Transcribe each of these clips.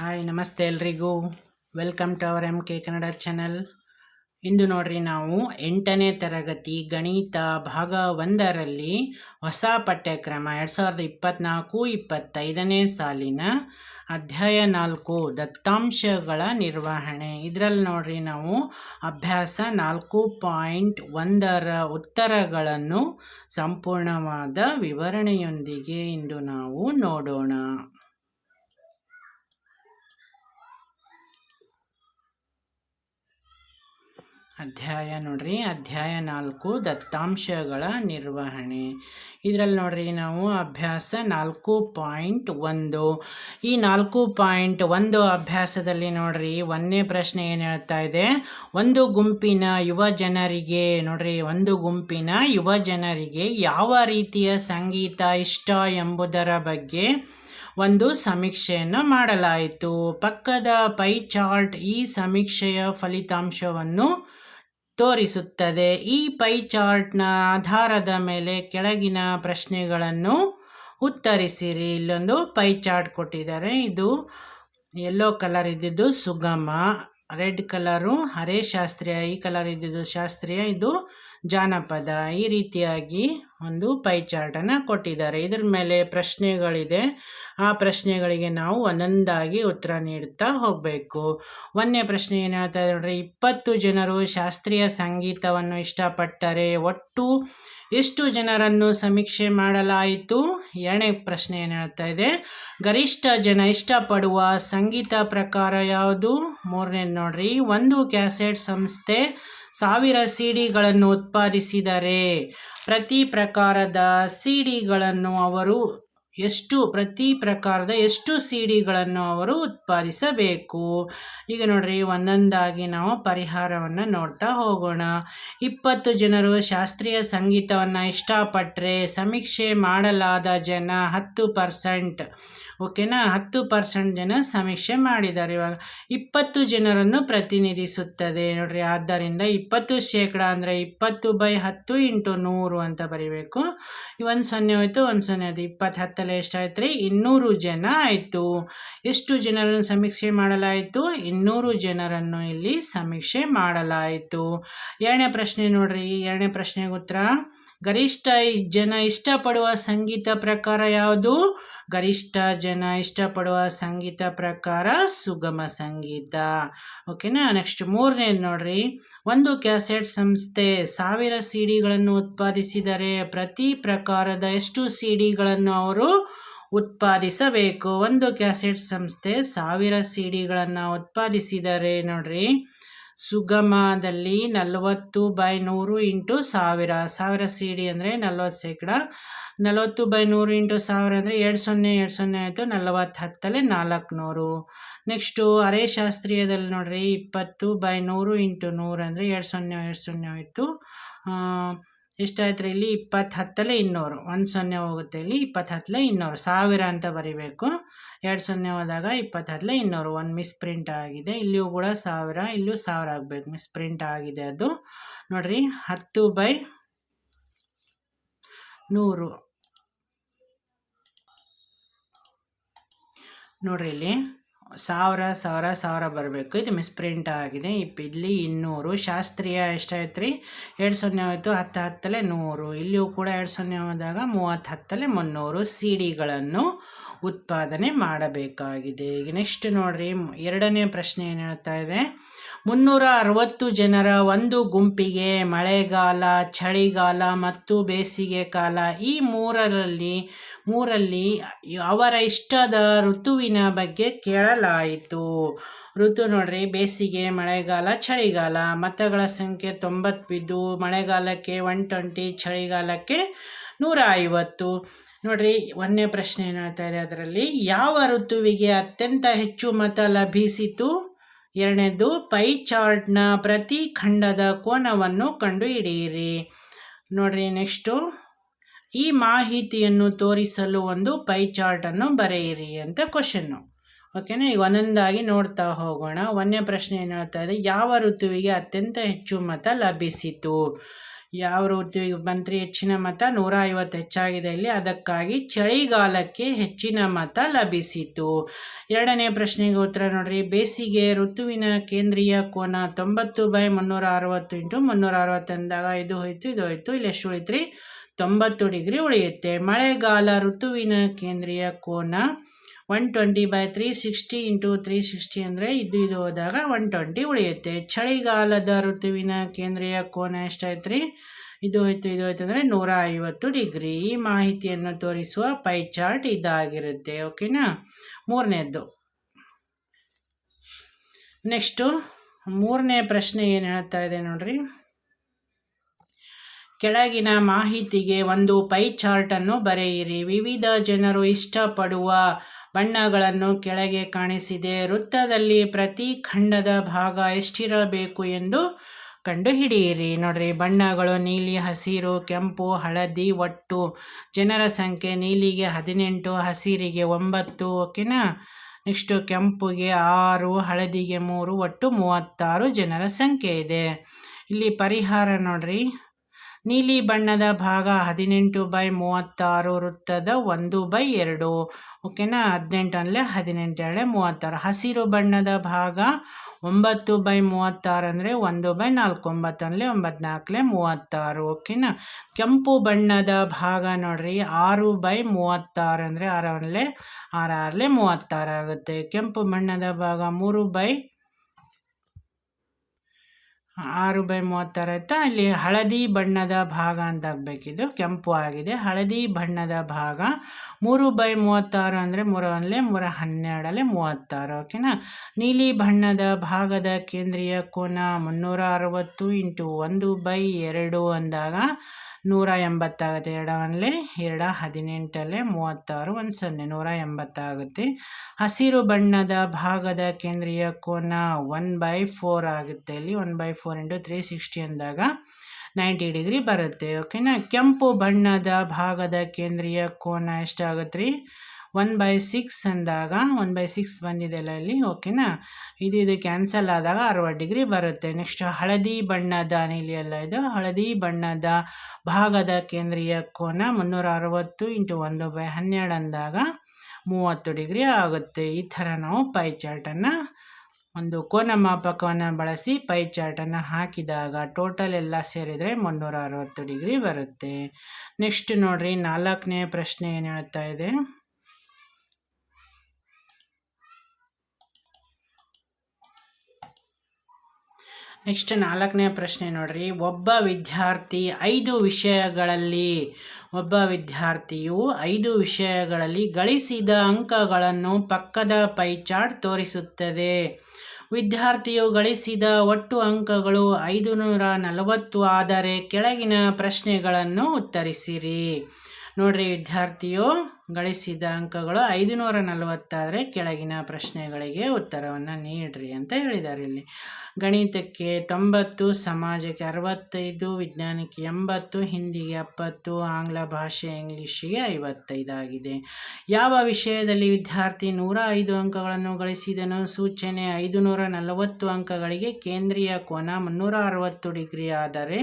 Hi ನಮಸ್ತೆ ಎಲ್ರಿಗೂ. Welcome to our M K Kannada channel ಇಂದು ನೋಡ್ರಿ ನಾವು ಎಂಟನೇ ತರಗತಿ ಗಣಿತ ಭಾಗ ಒಂದರಲ್ಲಿ ಹೊಸ ಪಠ್ಯಕ್ರಮ ಎರಡು ಸಾವಿರದ ಇಪ್ಪತ್ತ್ನಾಲ್ಕು ಇಪ್ಪತ್ತೈದನೇ ಸಾಲಿನ ಅಧ್ಯಾಯ ನಾಲ್ಕು, ದತ್ತಾಂಶಗಳ ನಿರ್ವಹಣೆ. ಇದರಲ್ಲಿ ನೋಡ್ರಿ ನಾವು ಅಭ್ಯಾಸ ನಾಲ್ಕು ಪಾಯಿಂಟ್ ಒಂದರ ಉತ್ತರಗಳನ್ನು ಸಂಪೂರ್ಣವಾದ ವಿವರಣೆಯೊಂದಿಗೆ ಇಂದು ನಾವು ನೋಡೋಣ. ಅಧ್ಯಾಯ ನೋಡ್ರಿ, ಅಧ್ಯಾಯ ನಾಲ್ಕು, ದತ್ತಾಂಶಗಳ ನಿರ್ವಹಣೆ. ಇದರಲ್ಲಿ ನೋಡ್ರಿ, ನಾವು ಅಭ್ಯಾಸ ನಾಲ್ಕು ಪಾಯಿಂಟ್ ಒಂದು. ಈ ನಾಲ್ಕು ಪಾಯಿಂಟ್ ಒಂದು ಅಭ್ಯಾಸದಲ್ಲಿ ನೋಡ್ರಿ, ಒಂದನೇ ಪ್ರಶ್ನೆ ಏನು ಹೇಳ್ತಾ ಇದೆ? ಒಂದು ಗುಂಪಿನ ಯುವ ಜನರಿಗೆ, ನೋಡ್ರಿ, ಒಂದು ಗುಂಪಿನ ಯುವ ಜನರಿಗೆ ಯಾವ ರೀತಿಯ ಸಂಗೀತ ಇಷ್ಟ ಎಂಬುದರ ಬಗ್ಗೆ ಒಂದು ಸಮೀಕ್ಷೆಯನ್ನು ಮಾಡಲಾಯಿತು. ಪಕ್ಕದ ಪೈ ಚಾರ್ಟ್ ಈ ಸಮೀಕ್ಷೆಯ ಫಲಿತಾಂಶವನ್ನು ತೋರಿಸುತ್ತದೆ. ಈ ಪೈ ಚಾರ್ಟ್ನ ಆಧಾರದ ಮೇಲೆ ಕೆಳಗಿನ ಪ್ರಶ್ನೆಗಳನ್ನು ಉತ್ತರಿಸಿರಿ. ಇಲ್ಲೊಂದು ಪೈ ಚಾರ್ಟ್ ಕೊಟ್ಟಿದ್ದಾರೆ. ಇದು ಯೆಲ್ಲೋ ಕಲರ್ ಇದ್ದಿದ್ದು ಸುಗಮ ರೆಡ್ ಕಲರು ಹರೆ ಶಾಸ್ತ್ರೀಯ, ಈ ಕಲರ್ ಇದ್ದಿದ್ದು ಶಾಸ್ತ್ರೀಯ, ಇದು ಜಾನಪದ. ಈ ರೀತಿಯಾಗಿ ಒಂದು ಪೈ ಚಾರ್ಟನ್ನು ಕೊಟ್ಟಿದ್ದಾರೆ. ಇದ್ರ ಮೇಲೆ ಪ್ರಶ್ನೆಗಳಿದೆ. ಆ ಪ್ರಶ್ನೆಗಳಿಗೆ ನಾವು ಒಂದೊಂದಾಗಿ ಉತ್ತರ ನೀಡುತ್ತಾ ಹೋಗಬೇಕು. ಒಂದನೇ ಪ್ರಶ್ನೆ ಏನು ಹೇಳ್ತಾ ಇದೆ ನೋಡ್ರಿ, ಇಪ್ಪತ್ತು ಜನರು ಶಾಸ್ತ್ರೀಯ ಸಂಗೀತವನ್ನು ಇಷ್ಟಪಟ್ಟರೆ ಒಟ್ಟು ಎಷ್ಟು ಜನರನ್ನು ಸಮೀಕ್ಷೆ ಮಾಡಲಾಯಿತು? ಎರಡನೇ ಪ್ರಶ್ನೆ ಏನಾಗ್ತಾ ಇದೆ, ಗರಿಷ್ಠ ಜನ ಇಷ್ಟಪಡುವ ಸಂಗೀತ ಪ್ರಕಾರ ಯಾವುದು? ಮೂರನೇ ನೋಡ್ರಿ, ಒಂದು ಕ್ಯಾಸೆಟ್ ಸಂಸ್ಥೆ ಸಾವಿರ ಸಿ ಡಿಗಳನ್ನು ಉತ್ಪಾದಿಸಿದರೆ ಪ್ರತಿ ಪ್ರಕಾರದ ಸಿ ಡಿಗಳನ್ನು ಅವರು ಎಷ್ಟು ಪ್ರತಿ ಪ್ರಕಾರದ ಎಷ್ಟು ಸಿ ಡಿಗಳನ್ನು ಅವರು ಉತ್ಪಾದಿಸಬೇಕು? ಈಗ ನೋಡ್ರಿ, ಒಂದೊಂದಾಗಿ ನಾವು ಪರಿಹಾರವನ್ನು ನೋಡ್ತಾ ಹೋಗೋಣ. ಇಪ್ಪತ್ತು ಜನರು ಶಾಸ್ತ್ರೀಯ ಸಂಗೀತವನ್ನು ಇಷ್ಟಪಟ್ಟರೆ ಸಮೀಕ್ಷೆ ಮಾಡಲಾದ ಜನ ಹತ್ತು ಪರ್ಸೆಂಟ್ ಓಕೆನಾ ಹತ್ತು ಪರ್ಸೆಂಟ್ ಜನ ಸಮೀಕ್ಷೆ ಮಾಡಿದ್ದಾರೆ ಇವಾಗ. ಇಪ್ಪತ್ತು ಜನರನ್ನು ಪ್ರತಿನಿಧಿಸುತ್ತದೆ. ನೋಡ್ರಿ, ಆದ್ದರಿಂದ ಇಪ್ಪತ್ತು ಶೇಕಡ ಅಂದರೆ ಇಪ್ಪತ್ತು ಬೈ ಹತ್ತು ಇಂಟು ನೂರು ಅಂತ ಬರೀಬೇಕು. ಒಂದು ಸೊನ್ನೆ ಹೋಯ್ತು, ಒಂದು ಸೊನ್ನೆ ಆಯ್ತು ಇಪ್ಪತ್ತು ಹತ್ತಲ್ಲಿ ಎಷ್ಟಾಯ್ತು ರೀ ಇನ್ನೂರು ಜನ ಆಯಿತು. ಎಷ್ಟು ಜನರನ್ನು ಸಮೀಕ್ಷೆ ಮಾಡಲಾಯಿತು? ಇನ್ನೂರು ಜನರನ್ನು ಇಲ್ಲಿ ಸಮೀಕ್ಷೆ ಮಾಡಲಾಯಿತು. ಎರಡನೇ ಪ್ರಶ್ನೆ ನೋಡ್ರಿ ಎರಡನೇ ಪ್ರಶ್ನೆಗೆ ಉತ್ತರ. ಗರಿಷ್ಠ ಜನ ಇಷ್ಟಪಡುವ ಸಂಗೀತ ಪ್ರಕಾರ ಯಾವುದು? ಗರಿಷ್ಠ ಜನ ಇಷ್ಟಪಡುವ ಸಂಗೀತ ಪ್ರಕಾರ ಸುಗಮ ಸಂಗೀತ. ಓಕೆನಾ ನೆಕ್ಸ್ಟ್ ಮೂರನೇ ನೋಡ್ರಿ. ಒಂದು ಕ್ಯಾಸೆಟ್ ಸಂಸ್ಥೆ ಸಾವಿರ ಸಿ ಡಿಗಳನ್ನು ಉತ್ಪಾದಿಸಿದರೆ ಪ್ರತಿ ಪ್ರಕಾರದ ಎಷ್ಟು ಸಿ ಡಿಗಳನ್ನು ಅವರು ಉತ್ಪಾದಿಸಬೇಕು? ಒಂದು ಕ್ಯಾಸೆಟ್ ಸಂಸ್ಥೆ ಸಾವಿರ ಸಿ ಡಿಗಳನ್ನು ಉತ್ಪಾದಿಸಿದರೆ ನೋಡ್ರಿ. ಸುಗಮದಲ್ಲಿ ನಲವತ್ತು ಬೈ ನೂರು ಇಂಟು ಸಾವಿರ. ಸಾವಿರ ಸಿ ಡಿ ಅಂದರೆ ನಲವತ್ತು ಶೇಕಡ. ನಲವತ್ತು ಬೈ ನೂರು ಇಂಟು ಸಾವಿರ ಅಂದರೆ ಎರಡು ಸೊನ್ನೆ ಎರಡು ಸೊನ್ನೆ ಆಯಿತು, ನಲವತ್ತು ಹತ್ತಲ್ಲಿ ನಾಲ್ಕುನೂರು ನೆಕ್ಸ್ಟು ಅರೆ ಶಾಸ್ತ್ರೀಯದಲ್ಲಿ ನೋಡಿರಿ, ಇಪ್ಪತ್ತು ಬೈ ನೂರು ಇಂಟು ನೂರು ಅಂದರೆ ಎರಡು ಸೊನ್ನೆ ಎರಡು ಸೊನ್ನೆ ಆಯಿತು. ಎಷ್ಟಾಯ್ತು ರೀ ಇಲ್ಲಿ ಇಪ್ಪತ್ತು ಹತ್ತಲೆ ಇನ್ನೂರು. ಒಂದು ಸೊನ್ನೆ ಹೋಗುತ್ತೆ ಇಲ್ಲಿ ಇಪ್ಪತ್ತು ಹತ್ತಲೇ ಇನ್ನೂರು. ಸಾವಿರ ಅಂತ ಬರಿಬೇಕು. ಎರಡು ಸೊನ್ನೆ ಹೋದಾಗ ಇಪ್ಪತ್ತು ಹತ್ತಲೇ ಇನ್ನೂರು. ಒಂದು ಮಿಸ್ ಪ್ರಿಂಟ್ ಆಗಿದೆ. ಇಲ್ಲಿಯೂ ಕೂಡ ಸಾವಿರ ಇಲ್ಲೂ ಸಾವಿರ ಆಗಬೇಕು. ಮಿಸ್ ಪ್ರಿಂಟ್ ಆಗಿದೆ ಅದು. ನೋಡಿರಿ, ಹತ್ತು ಬೈ ನೂರು. ನೋಡ್ರಿ ಇಲ್ಲಿ. ಸಾವಿರ ಸಾವಿರ ಸಾವಿರ ಬರಬೇಕು. ಇದು ಮಿಸ್ಪ್ರಿಂಟ್ ಆಗಿದೆ. ಇಲ್ಲಿ ಇನ್ನೂರು. ಶಾಸ್ತ್ರೀಯ ಎಷ್ಟಾಯ್ತು ರೀ ಎರಡು ಸೊನ್ನೆ ಆಯಿತು. ಹತ್ತು ಹತ್ತಲೇ ನೂರು. ಇಲ್ಲಿಯೂ ಕೂಡ ಎರಡು ಸೊನ್ನೆ ಹೋದಾಗ ಮೂವತ್ತು ಹತ್ತಲೇ ಮುನ್ನೂರು ಸಿ ಡಿಗಳನ್ನು ಉತ್ಪಾದನೆ ಮಾಡಬೇಕಾಗಿದೆ. ಈಗ ನೆಕ್ಸ್ಟ್ ನೋಡಿರಿ. ಎರಡನೇ ಪ್ರಶ್ನೆ ಏನು ಹೇಳ್ತಾ ಇದೆ? ಮುನ್ನೂರ ಅರವತ್ತು ಜನರ ಒಂದು ಗುಂಪಿಗೆ ಮಳೆಗಾಲ, ಚಳಿಗಾಲ ಮತ್ತು ಬೇಸಿಗೆ ಕಾಲ ಈ ಮೂರರಲ್ಲಿ ಮೂರಲ್ಲಿ ಅವರ ಇಷ್ಟದ ಋತುವಿನ ಬಗ್ಗೆ ಕೇಳಲಾಯಿತು. ಋತು ನೋಡ್ರಿ, ಬೇಸಿಗೆ, ಮಳೆಗಾಲ, ಚಳಿಗಾಲ. ಮತಗಳ ಸಂಖ್ಯೆ ತೊಂಬತ್ತು ಬಿದ್ದು ಮಳೆಗಾಲಕ್ಕೆ ಒನ್ ಟ್ವೆಂಟಿ, ಚಳಿಗಾಲಕ್ಕೆ ನೂರ ಐವತ್ತು ನೋಡ್ರಿ, ಒಂದನೇ ಪ್ರಶ್ನೆ ಏನು ಹೇಳ್ತಾ ಇದೆ ಅದರಲ್ಲಿ, ಯಾವ ಋತುವಿಗೆ ಅತ್ಯಂತ ಹೆಚ್ಚು ಮತ ಲಭಿಸಿತು? ಎರಡನೇದು, ಪೈ ಚಾರ್ಟ್ನ ಪ್ರತಿ ಖಂಡದ ಕೋನವನ್ನು ಕಂಡುಹಿಡಿಯಿರಿ. ನೋಡ್ರಿ, ನೆಕ್ಸ್ಟು. ಈ ಮಾಹಿತಿಯನ್ನು ತೋರಿಸಲು ಒಂದು ಪೈ ಚಾರ್ಟನ್ನು ಬರೆಯಿರಿ ಅಂತ ಕ್ವಶನ್ನು ಓಕೆನಾ ಈಗ ಒಂದೊಂದಾಗಿ ನೋಡ್ತಾ ಹೋಗೋಣ. ಒಂದನೇ ಪ್ರಶ್ನೆ ಏನು ಹೇಳ್ತಾ ಇದೆ? ಯಾವ ಋತುವಿಗೆ ಅತ್ಯಂತ ಹೆಚ್ಚು ಮತ ಲಭಿಸಿತು? ಯಾವ ಋತುವಿಗೆ ಮಂತ್ರಿ ಹೆಚ್ಚಿನ ಮತ? ನೂರ ಐವತ್ತು ಹೆಚ್ಚಾಗಿದೆ. ಇಲ್ಲಿ ಅದಕ್ಕಾಗಿ ಚಳಿಗಾಲಕ್ಕೆ ಹೆಚ್ಚಿನ ಮತ ಲಭಿಸಿತು. ಎರಡನೇ ಪ್ರಶ್ನೆಗೆ ಉತ್ತರ ನೋಡ್ರಿ. ಬೇಸಿಗೆ ಋತುವಿನ ಕೇಂದ್ರೀಯ ಕೋನ ತೊಂಬತ್ತು ಬೈ ಮುನ್ನೂರ ಅರವತ್ತು ಇಂಟು ಮುನ್ನೂರ ಅರವತ್ತು ಅಂದಾಗ ಇದು ಹೋಯಿತು ಇದು ಹೋಯಿತು. ಇಲ್ಲಿ ಎಷ್ಟು ಉಳಿತ್ರಿ ತೊಂಬತ್ತು ಡಿಗ್ರಿ ಉಳಿಯುತ್ತೆ. ಮಳೆಗಾಲ ಋತುವಿನ ಕೇಂದ್ರೀಯ ಕೋನ one twenty by three sixty into three sixty ಅಂದರೆ ಇದು ಇದು ಹೋದಾಗ ಒನ್ ಟ್ವೆಂಟಿ ಉಳಿಯುತ್ತೆ. ಚಳಿಗಾಲದ ಋತುವಿನ ಕೇಂದ್ರೀಯ ಕೋನ ಎಷ್ಟಾಯ್ತು ರೀ ಇದು ಹೋಯ್ತು ಇದು ಹೋಯ್ತು ಅಂದರೆ ನೂರ ಐವತ್ತು ಡಿಗ್ರಿ. ಈ ಮಾಹಿತಿಯನ್ನು ತೋರಿಸುವ ಪೈ ಚಾರ್ಟ್ ಇದಾಗಿರುತ್ತೆ. ಓಕೆನಾ? ಮೂರನೇದ್ದು. ನೆಕ್ಸ್ಟು, ಮೂರನೇ ಪ್ರಶ್ನೆ ಏನು ಹೇಳ್ತಾ ಇದೆ ನೋಡ್ರಿ? ಕೆಳಗಿನ ಮಾಹಿತಿಗೆ ಒಂದು ಪೈ ಚಾರ್ಟನ್ನು ಬರೆಯಿರಿ. ವಿವಿಧ ಜನರು ಇಷ್ಟಪಡುವ ಬಣ್ಣಗಳನ್ನು ಕೆಳಗೆ ಕಾಣಿಸಿದೆ. ವೃತ್ತದಲ್ಲಿ ಪ್ರತಿ ಖಂಡದ ಭಾಗ ಎಷ್ಟಿರಬೇಕು ಎಂದು ಕಂಡುಹಿಡಿಯಿರಿ. ನೋಡ್ರಿ, ಬಣ್ಣಗಳು ನೀಲಿ, ಹಸಿರು, ಕೆಂಪು, ಹಳದಿ, ಒಟ್ಟು. ಜನರ ಸಂಖ್ಯೆ ನೀಲಿಗೆ ಹದಿನೆಂಟು, ಹಸಿರಿಗೆ ಒಂಬತ್ತು ಓಕೆನಾ ನೆಕ್ಸ್ಟು ಕೆಂಪುಗೆ ಆರು, ಹಳದಿಗೆ ಮೂರು, ಒಟ್ಟು ಮೂವತ್ತಾರು ಜನರ ಸಂಖ್ಯೆ ಇದೆ. ಇಲ್ಲಿ ಪರಿಹಾರ ನೋಡ್ರಿ. ನೀಲಿ ಬಣ್ಣದ ಭಾಗ ಹದಿನೆಂಟು ಬೈ ಮೂವತ್ತಾರು ವೃತ್ತದ ಒಂದು ಬೈ ಎರಡು. ಓಕೆನಾ? ಹದಿನೆಂಟಲ್ಲೇ ಹದಿನೆಂಟು ಎರಡೇ ಮೂವತ್ತಾರು. ಹಸಿರು ಬಣ್ಣದ ಭಾಗ ಒಂಬತ್ತು ಬೈ ಮೂವತ್ತಾರು ಅಂದರೆ ಒಂದು ಬೈ ನಾಲ್ಕು ಒಂಬತ್ತಲ್ಲೇ ಒಂಬತ್ನಾಲ್ಕಲೇ ಮೂವತ್ತಾರು. ಓಕೆನಾ? ಕೆಂಪು ಬಣ್ಣದ ಭಾಗ ನೋಡ್ರಿ, ಆರು ಬೈ ಮೂವತ್ತಾರು ಅಂದರೆ ಆರಲ್ಲೇ ಆರಲ್ಲೇ ಮೂವತ್ತಾರು ಆಗುತ್ತೆ. ಕೆಂಪು ಬಣ್ಣದ ಭಾಗ ಮೂರು ಬೈ ಆರು ಬೈ ಮೂವತ್ತಾರು ಆಯಿತಾ? ಅಲ್ಲಿ ಹಳದಿ ಬಣ್ಣದ ಭಾಗ ಅಂತ ಆಗಬೇಕಿದ್ದು ಕೆಂಪು ಆಗಿದೆ. ಹಳದಿ ಬಣ್ಣದ ಭಾಗ ಮೂರು ಬೈ ಮೂವತ್ತಾರು ಅಂದರೆ ಮೂರಲ್ಲೇ ಮೂರ ಹನ್ನೆರಡಲ್ಲೇ ಮೂವತ್ತಾರು, ಓಕೆನಾ? ನೀಲಿ ಬಣ್ಣದ ಭಾಗದ ಕೇಂದ್ರೀಯ ಕೋನ ಮುನ್ನೂರ ಅರವತ್ತು ಇಂಟು ಒಂದು ಬೈ ಎರಡು ಅಂದಾಗ ನೂರ ಎಂಬತ್ತಾಗುತ್ತೆ ಎರಡವಲ್ಲೇ ಎರಡ, ಹದಿನೆಂಟಲ್ಲೇ ಮೂವತ್ತಾರು, ಒಂದು ಸೊನ್ನೆ ನೂರ ಎಂಬತ್ತಾಗುತ್ತೆ ಹಸಿರು ಬಣ್ಣದ ಭಾಗದ ಕೇಂದ್ರೀಯ ಕೋನ ಒನ್ ಬೈ ಫೋರ್ ಆಗುತ್ತೆ. ಇಲ್ಲಿ one by four into three sixty ಅಂದಾಗ ನೈಂಟಿ ಡಿಗ್ರಿ ಬರುತ್ತೆ. ಓಕೆನಾ? ಕೆಂಪು ಬಣ್ಣದ ಭಾಗದ ಕೇಂದ್ರೀಯ ಕೋನ ಎಷ್ಟಾಗುತ್ತೆ ರೀ? ಒನ್ ಬೈ ಸಿಕ್ಸ್ ಅಂದಾಗ ಒನ್ ಬೈ ಸಿಕ್ಸ್ ಬಂದಿದೆಯಲ್ಲ ಇಲ್ಲಿ ಓಕೆನಾ ಇದು ಇದು ಕ್ಯಾನ್ಸಲ್ ಆದಾಗ ಅರವತ್ತು ಡಿಗ್ರಿ ಬರುತ್ತೆ. ನೆಕ್ಸ್ಟ್ ಹಳದಿ ಬಣ್ಣದ ನೀಲಿಯಲ್ಲ ಇದು, ಹಳದಿ ಬಣ್ಣದ ಭಾಗದ ಕೇಂದ್ರೀಯ ಕೋನ ಮುನ್ನೂರ ಅರವತ್ತು ಇಂಟು ಒಂದು ಬೈ ಹನ್ನೆರಡು ಅಂದಾಗ ಮೂವತ್ತು ಡಿಗ್ರಿ ಆಗುತ್ತೆ. ಈ ಥರ ನಾವು ಪೈ ಚಾರ್ಟನ್ನು ಒಂದು ಕೋನ ಮಾಪಕವನ್ನು ಬಳಸಿ ಪೈ ಚಾರ್ಟನ್ನು ಹಾಕಿದಾಗ ಟೋಟಲ್ ಎಲ್ಲ ಸೇರಿದರೆ ಮುನ್ನೂರ ಅರವತ್ತು ಡಿಗ್ರಿ ಬರುತ್ತೆ. ನೆಕ್ಸ್ಟ್ ನೋಡಿರಿ, ನಾಲ್ಕನೇ ಪ್ರಶ್ನೆ ಏನು ಹೇಳ್ತಾ ಇದೆ? ನೆಕ್ಸ್ಟ್ ನಾಲ್ಕನೇ ಪ್ರಶ್ನೆ ನೋಡ್ರಿ. ಒಬ್ಬ ವಿದ್ಯಾರ್ಥಿ ಐದು ವಿಷಯಗಳಲ್ಲಿ, ಒಬ್ಬ ವಿದ್ಯಾರ್ಥಿಯು ಐದು ವಿಷಯಗಳಲ್ಲಿ ಗಳಿಸಿದ ಅಂಕಗಳನ್ನು ಪಕ್ಕದ ಪೈಚಾರ್ಟ್ ತೋರಿಸುತ್ತದೆ. ವಿದ್ಯಾರ್ಥಿಯು ಗಳಿಸಿದ ಒಟ್ಟು ಅಂಕಗಳು ಐದು ನೂರ ನಲವತ್ತು, ಆದರೆ ಕೆಳಗಿನ ಪ್ರಶ್ನೆಗಳನ್ನು ಉತ್ತರಿಸಿರಿ. ನೋಡ್ರಿ, ವಿದ್ಯಾರ್ಥಿಯು ಗಳಿಸಿದ ಅಂಕಗಳು ಐದುನೂರ ನಲವತ್ತಾದರೆ ಕೆಳಗಿನ ಪ್ರಶ್ನೆಗಳಿಗೆ ಉತ್ತರವನ್ನು ನೀಡ್ರಿ ಅಂತ ಹೇಳಿದ್ದಾರೆ ಇಲ್ಲಿ. ಗಣಿತಕ್ಕೆ ತೊಂಬತ್ತು, ಸಮಾಜಕ್ಕೆ ಅರವತ್ತೈದು, ವಿಜ್ಞಾನಕ್ಕೆ ಎಂಬತ್ತು, ಹಿಂದಿಗೆ ಎಪ್ಪತ್ತು, ಆಂಗ್ಲ ಭಾಷೆ ಇಂಗ್ಲೀಷಿಗೆ ಐವತ್ತೈದಾಗಿದೆ ಯಾವ ವಿಷಯದಲ್ಲಿ ವಿದ್ಯಾರ್ಥಿ ನೂರ ಐದು ಅಂಕಗಳನ್ನು ಗಳಿಸಿದನು, ಸೂಚನೆ ಐದು ನೂರ ನಲವತ್ತು ಅಂಕಗಳಿಗೆ ಕೇಂದ್ರೀಯ ಕೋನ ಮುನ್ನೂರ ಅರವತ್ತು ಡಿಗ್ರಿ ಆದರೆ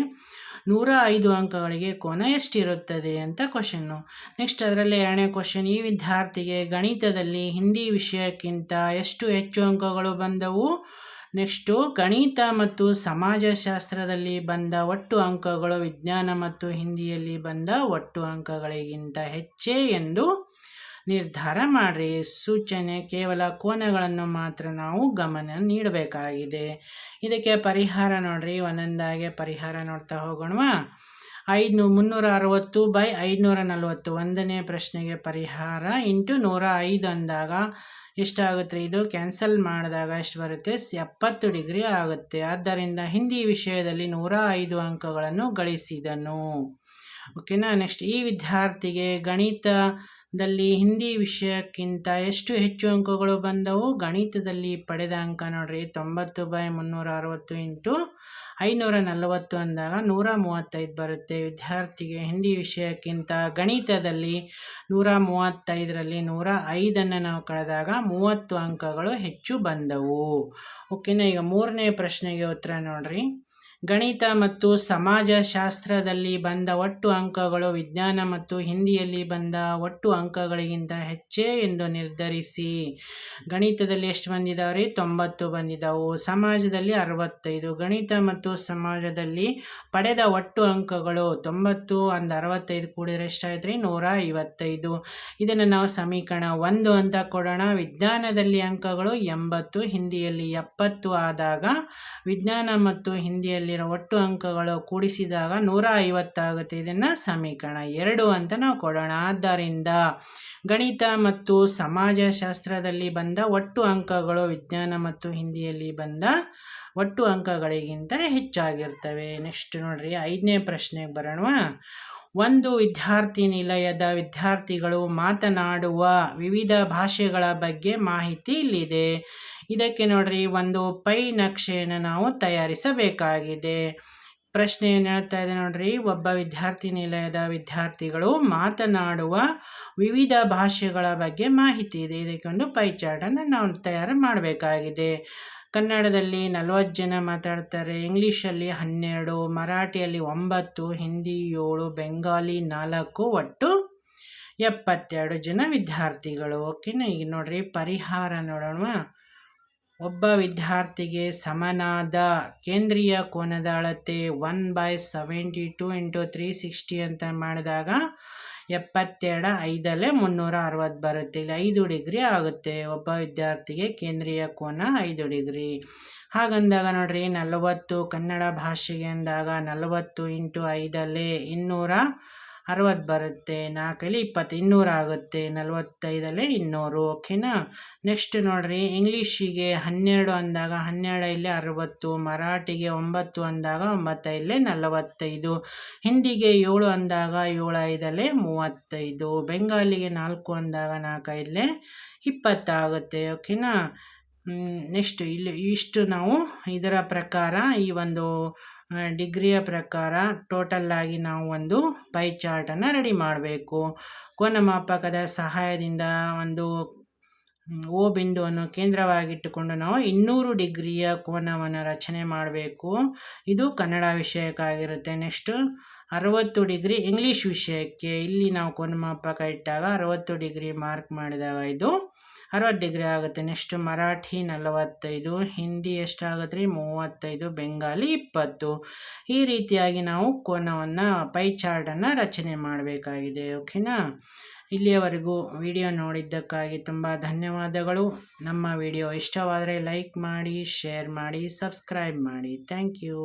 ನೂರ ಐದು ಅಂಕಗಳಿಗೆ ಕೋನ ಎಷ್ಟಿರುತ್ತದೆ ಅಂತ ಕ್ವಶನ್ನು ನೆಕ್ಸ್ಟ್ ಅದರಲ್ಲಿ ಎರಡನೇ ಕ್ವಶನ್ ಈ ವಿದ್ಯಾರ್ಥಿಗೆ ಗಣಿತದಲ್ಲಿ ಹಿಂದಿ ವಿಷಯಕ್ಕಿಂತ ಎಷ್ಟು ಹೆಚ್ಚು ಅಂಕಗಳು ಬಂದವು? ನೆಕ್ಸ್ಟು ಗಣಿತ ಮತ್ತು ಸಮಾಜಶಾಸ್ತ್ರದಲ್ಲಿ ಬಂದ ಒಟ್ಟು ಅಂಕಗಳು ವಿಜ್ಞಾನ ಮತ್ತು ಹಿಂದಿಯಲ್ಲಿ ಬಂದ ಒಟ್ಟು ಅಂಕಗಳಿಗಿಂತ ಹೆಚ್ಚೇ ಎಂದು ನಿರ್ಧಾರ ಮಾಡಿರಿ. ಸೂಚನೆ ಕೇವಲ ಕೋನಗಳನ್ನು ಮಾತ್ರ ನಾವು ಗಮನ ನೀಡಬೇಕಾಗಿದೆ. ಇದಕ್ಕೆ ಪರಿಹಾರ ನೋಡ್ರಿ. ಒಂದೊಂದಾಗೆ ಪರಿಹಾರ ನೋಡ್ತಾ ಹೋಗೋಣವಾ? ಐದು ಮುನ್ನೂರ ಅರವತ್ತು ಬೈ ಐದುನೂರ ನಲವತ್ತು. ಒಂದನೇ ಪ್ರಶ್ನೆಗೆ ಪರಿಹಾರ ಇಂಟು ನೂರ ಐದು ಅಂದಾಗ ಎಷ್ಟಾಗುತ್ತೆ? ಇದು ಕ್ಯಾನ್ಸಲ್ ಮಾಡಿದಾಗ ಎಷ್ಟು ಬರುತ್ತೆ? ಎಪ್ಪತ್ತು ಡಿಗ್ರಿ ಆಗುತ್ತೆ. ಆದ್ದರಿಂದ ಹಿಂದಿ ವಿಷಯದಲ್ಲಿ ನೂರ ಐದು ಅಂಕಗಳನ್ನು ಗಳಿಸಿದನು. ಓಕೆನಾ? ನೆಕ್ಸ್ಟ್ ಈ ವಿದ್ಯಾರ್ಥಿಗೆ ಗಣಿತ ದಲ್ಲಿ ಹಿಂದಿ ವಿಷಯಕ್ಕಿಂತ ಎಷ್ಟು ಹೆಚ್ಚು ಅಂಕಗಳು ಬಂದವು? ಗಣಿತದಲ್ಲಿ ಪಡೆದ ಅಂಕ ನೋಡ್ರಿ, ತೊಂಬತ್ತು ಬೈ ಮುನ್ನೂರ ಅರವತ್ತು ಇಂಟು ಐನೂರ ನಲವತ್ತು ಅಂದಾಗ ನೂರ ಮೂವತ್ತೈದು ಬರುತ್ತೆ. ವಿದ್ಯಾರ್ಥಿಗೆ ಹಿಂದಿ ವಿಷಯಕ್ಕಿಂತ ಗಣಿತದಲ್ಲಿ ನೂರ ಮೂವತ್ತೈದರಲ್ಲಿ ನೂರ ಐದನ್ನು ನಾವು ಕಳೆದಾಗ ಮೂವತ್ತು ಅಂಕಗಳು ಹೆಚ್ಚು ಬಂದವು. ಓಕೆನಾ, ಈಗ ಮೂರನೇ ಪ್ರಶ್ನೆಗೆ ಉತ್ತರ ನೋಡ್ರಿ. ಗಣಿತ ಮತ್ತು ಸಮಾಜಶಾಸ್ತ್ರದಲ್ಲಿ ಬಂದ ಒಟ್ಟು ಅಂಕಗಳು ವಿಜ್ಞಾನ ಮತ್ತು ಹಿಂದಿಯಲ್ಲಿ ಬಂದ ಒಟ್ಟು ಅಂಕಗಳಿಗಿಂತ ಹೆಚ್ಚೇ ಎಂದು ನಿರ್ಧರಿಸಿ. ಗಣಿತದಲ್ಲಿ ಎಷ್ಟು ಬಂದಿದ್ದಾವೆ ತೊಂಬತ್ತು ಬಂದಿದ್ದಾವು ಸಮಾಜದಲ್ಲಿ ಅರವತ್ತೈದು, ಗಣಿತ ಮತ್ತು ಸಮಾಜದಲ್ಲಿ ಪಡೆದ ಒಟ್ಟು ಅಂಕಗಳು ತೊಂಬತ್ತು ಅಂದ ಅರವತ್ತೈದು ಕೂಡಿದ್ರೆ ಎಷ್ಟಾಯ್ತು ರೀ ನೂರ ಐವತ್ತೈದು. ಇದನ್ನು ನಾವು ಸಮೀಕರಣ ಒಂದು ಅಂತ ಕೊಡೋಣ. ವಿಜ್ಞಾನದಲ್ಲಿ ಅಂಕಗಳು ಎಂಬತ್ತು, ಹಿಂದಿಯಲ್ಲಿ ಎಪ್ಪತ್ತು ಆದಾಗ ವಿಜ್ಞಾನ ಮತ್ತು ಹಿಂದಿಯಲ್ಲಿ ಅಲ್ಲಿರೋ ಒಟ್ಟು ಅಂಕಗಳು ಕೂಡಿಸಿದಾಗ ನೂರ ಐವತ್ತಾಗುತ್ತೆ. ಇದನ್ನು ಸಮೀಕರಣ ಎರಡು ಅಂತ ನಾವು ಕೊಡೋಣ. ಆದ್ದರಿಂದ ಗಣಿತ ಮತ್ತು ಸಮಾಜಶಾಸ್ತ್ರದಲ್ಲಿ ಬಂದ ಒಟ್ಟು ಅಂಕಗಳು ವಿಜ್ಞಾನ ಮತ್ತು ಹಿಂದಿಯಲ್ಲಿ ಬಂದ ಒಟ್ಟು ಅಂಕಗಳಿಗಿಂತ ಹೆಚ್ಚಾಗಿರ್ತವೆ. ನೆಕ್ಸ್ಟ್ ನೋಡ್ರಿ, ಐದನೇ ಪ್ರಶ್ನೆಗೆ ಬರೋಣ ಒಂದು ವಿದ್ಯಾರ್ಥಿ ನಿಲಯದ ವಿದ್ಯಾರ್ಥಿಗಳು ಮಾತನಾಡುವ ವಿವಿಧ ಭಾಷೆಗಳ ಬಗ್ಗೆ ಮಾಹಿತಿ ಇಲ್ಲಿದೆ. ಇದಕ್ಕೆ ನೋಡ್ರಿ, ಒಂದು ಪೈ ನಕ್ಷೆಯನ್ನು ನಾವು ತಯಾರಿಸಬೇಕಾಗಿದೆ. ಪ್ರಶ್ನೆ ಏನು ಹೇಳ್ತಾ ಇದೆ ನೋಡ್ರಿ, ಒಬ್ಬ ವಿದ್ಯಾರ್ಥಿ ನಿಲಯದ ವಿದ್ಯಾರ್ಥಿಗಳು ಮಾತನಾಡುವ ವಿವಿಧ ಭಾಷೆಗಳ ಬಗ್ಗೆ ಮಾಹಿತಿ ಇದೆ. ಇದಕ್ಕೆ ಒಂದು ಪೈ ಚಾರ್ಟನ್ನು ನಾವು ತಯಾರು ಮಾಡಬೇಕಾಗಿದೆ. ಕನ್ನಡದಲ್ಲಿ ನಲವತ್ತು ಜನ ಮಾತಾಡ್ತಾರೆ. ಇಂಗ್ಲೀಷಲ್ಲಿ ಹನ್ನೆರಡು, ಮರಾಠಿಯಲ್ಲಿ ಒಂಬತ್ತು, ಹಿಂದಿ ಏಳು, ಬೆಂಗಾಲಿ ನಾಲ್ಕು, ಒಟ್ಟು ಎಪ್ಪತ್ತೆರಡು ಜನ ವಿದ್ಯಾರ್ಥಿಗಳು. ಓಕೆನಾ? ಈಗ ನೋಡ್ರಿ, ಪರಿಹಾರ ನೋಡೋಣ ಒಬ್ಬ ವಿದ್ಯಾರ್ಥಿಗೆ ಸಮನಾದ ಕೇಂದ್ರೀಯ ಕೋನದ ಅಳತೆ one by seventy two into three sixty ಅಂತ ಮಾಡಿದಾಗ ಎಪ್ಪತ್ತೆರಡು ಐದಲ್ಲೇ ಮುನ್ನೂರ ಅರವತ್ತು ಬರುತ್ತೆ. ಇಲ್ಲಿ ಐದು ಡಿಗ್ರಿ ಆಗುತ್ತೆ. ಒಬ್ಬ ವಿದ್ಯಾರ್ಥಿಗೆ ಕೇಂದ್ರೀಯ ಕೋನ ಐದು ಡಿಗ್ರಿ. ಹಾಗಂದಾಗ ನೋಡ್ರಿ, ನಲವತ್ತು ಕನ್ನಡ ಭಾಷೆಗೆ ಅಂದಾಗ ನಲವತ್ತು ಇಂಟು ಐದಲ್ಲೇ ಇನ್ನೂರ ಅರವತ್ತು ಬರುತ್ತೆ, ನಾಲ್ಕಲ್ಲಿ ಇಪ್ಪತ್ತು, ಇನ್ನೂರು ಆಗುತ್ತೆ, ನಲವತ್ತೈದಲ್ಲೇ ಇನ್ನೂರು, ಓಕೆನಾ? ನೆಕ್ಸ್ಟ್ ನೋಡಿರಿ, ಇಂಗ್ಲೀಷಿಗೆ ಹನ್ನೆರಡು ಅಂದಾಗ ಹನ್ನೆರಡು ಇಲ್ಲಿ ಅರವತ್ತು, ಮರಾಠಿಗೆ ಒಂಬತ್ತು ಅಂದಾಗ ಒಂಬತ್ತೈದಲೇ ನಲವತ್ತೈದು, ಹಿಂದಿಗೆ ಏಳು ಅಂದಾಗ ಏಳು ಐದಲ್ಲೇ ಮೂವತ್ತೈದು, ಬೆಂಗಾಲಿಗೆ ನಾಲ್ಕು ಅಂದಾಗ ನಾಲ್ಕೈದಲ್ಲಿ ಇಪ್ಪತ್ತಾಗುತ್ತೆ, ಓಕೆನಾ? ನೆಕ್ಸ್ಟ್ ಇಲ್ಲಿ ಇಷ್ಟು ನಾವು ಇದರ ಪ್ರಕಾರ ಈ ಒಂದು ಡಿಗ್ರಿಯ ಪ್ರಕಾರ ಟೋಟಲ್ಲಾಗಿ ನಾವು ಒಂದು ಪೈ ಚಾರ್ಟನ್ನು ರೆಡಿ ಮಾಡಬೇಕು. ಕೋನಮಾಪಕದ ಸಹಾಯದಿಂದ ಒಂದು ಓ ಬಿಂದುವನ್ನು ಕೇಂದ್ರವಾಗಿಟ್ಟುಕೊಂಡು ನಾವು ಇನ್ನೂರು ಡಿಗ್ರಿಯ ಕೋನವನ್ನು ರಚನೆ ಮಾಡಬೇಕು. ಇದು ಕನ್ನಡ ವಿಷಯಕ್ಕಾಗಿರುತ್ತೆ. ನೆಕ್ಸ್ಟು ಅರವತ್ತು ಡಿಗ್ರಿ ಇಂಗ್ಲೀಷ್ ವಿಷಯಕ್ಕೆ ಇಲ್ಲಿ ನಾವು ಕೋನಮಾಪಕ ಇಟ್ಟಾಗ ಅರವತ್ತು ಡಿಗ್ರಿ ಮಾರ್ಕ್ ಮಾಡಿದಾಗ ಇದು. ಅರವತ್ತು ಡಿಗ್ರಿ ಆಗುತ್ತೆ. ನೆಕ್ಸ್ಟ್ ಮರಾಠಿ ನಲವತ್ತೈದು, ಹಿಂದಿ ಎಷ್ಟಾಗುತ್ತೆ ರೀ? ಮೂವತ್ತೈದು, ಬೆಂಗಾಲಿ ಇಪ್ಪತ್ತು. ಈ ರೀತಿಯಾಗಿ ನಾವು ಕೋನವನ್ನು ಪೈ ಚಾರ್ಟನ್ನು ರಚನೆ ಮಾಡಬೇಕಾಗಿದೆ. ಓಕೆನಾ ಇಲ್ಲಿಯವರೆಗೂ ವಿಡಿಯೋ ನೋಡಿದ್ದಕ್ಕಾಗಿ ತುಂಬ ಧನ್ಯವಾದಗಳು. ನಮ್ಮ ವಿಡಿಯೋ ಇಷ್ಟವಾದರೆ ಲೈಕ್ ಮಾಡಿ, ಶೇರ್ ಮಾಡಿ, ಸಬ್ಸ್ಕ್ರೈಬ್ ಮಾಡಿ. Thank you